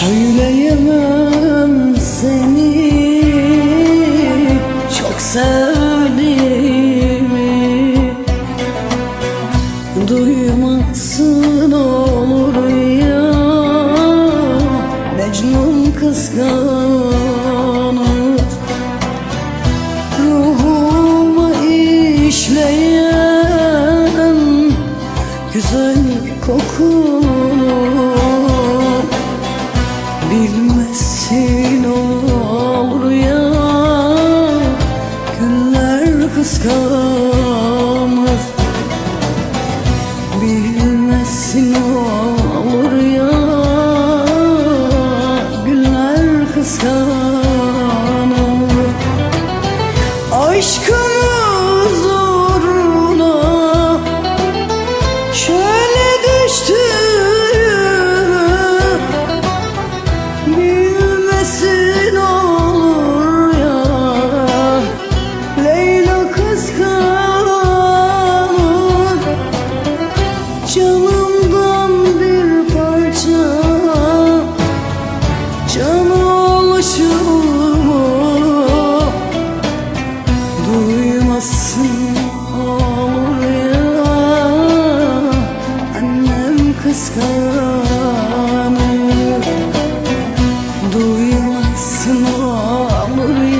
Söyleyemem seni. Çok sevdiğimi. Duymasın olur ya. Mecnun kıskanır. Ruhuma işleyen Güzel kokun bitsin olur ya Günler kıskanır. Bilmesin olur ya Günler kıskanır. Aşkım Nasıl olur ya? Annem kıskanır Duymasın olur ya